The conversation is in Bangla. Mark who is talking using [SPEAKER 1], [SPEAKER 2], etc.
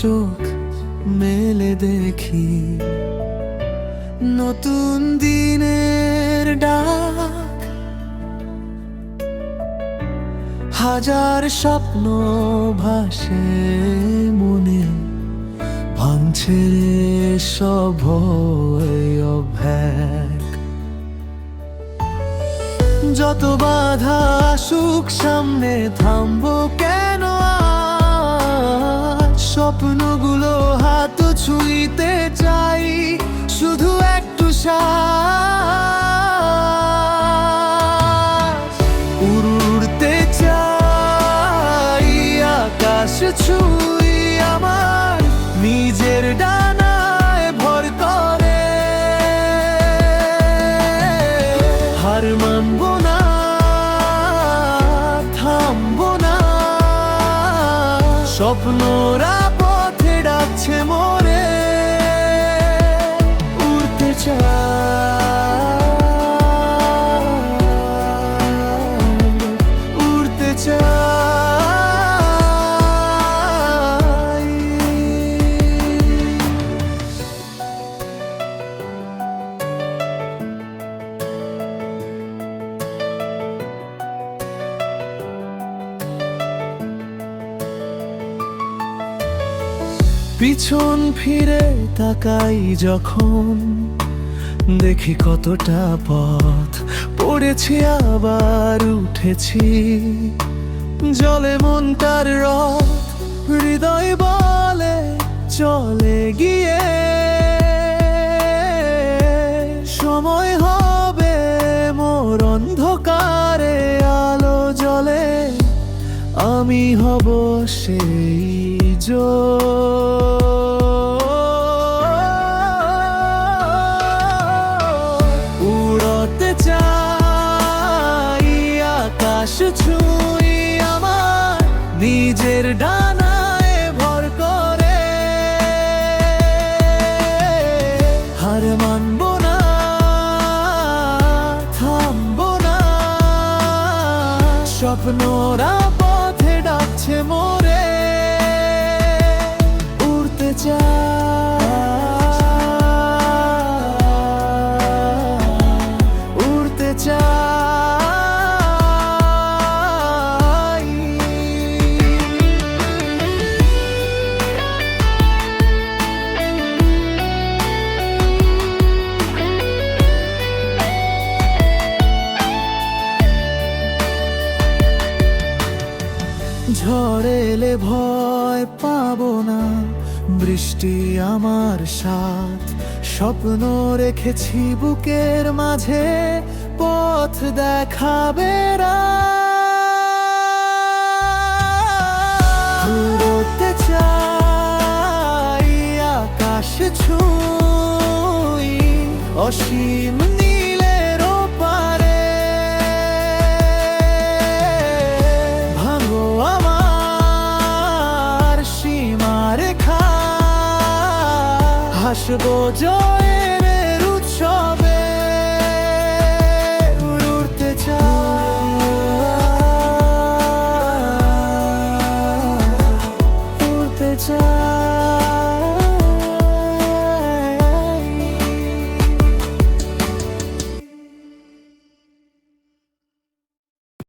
[SPEAKER 1] চোখ মেলে দেখি নতুন দিনের ডাক হাজার স্বপ্ন ভাসে মনে, ভাঙছে সব ভয় অভ্যাক যত বাধা সুখ সামনে থামবো কেন? স্বপ্নগুলো হাত স্বপ্নরা পথে ডাকছে মরে উড়তে চা উড়তে চাই পিছন ফিরে তাকাই যখন দেখি কতটা পথ পড়েছি, আবার উঠেছি। জলে মনটার রথ হৃদয় বলে চলে গিয়ে। সময় হবে মোর অন্ধকারে, আলো জলে আমি হব সেই উড়তে স্বপ্নরা পথে ডাকছে মোরে উড়তে চা উড়তে চাই ঝড় এলে ভয় পাবো না। বৃষ্টি আমার সাথ। স্বপ্ন রেখেছি বুকের মাঝে, পথ দেখাবে উড়তে চাই আকাশ ছুঁই, অসীম হাসবো জয়ের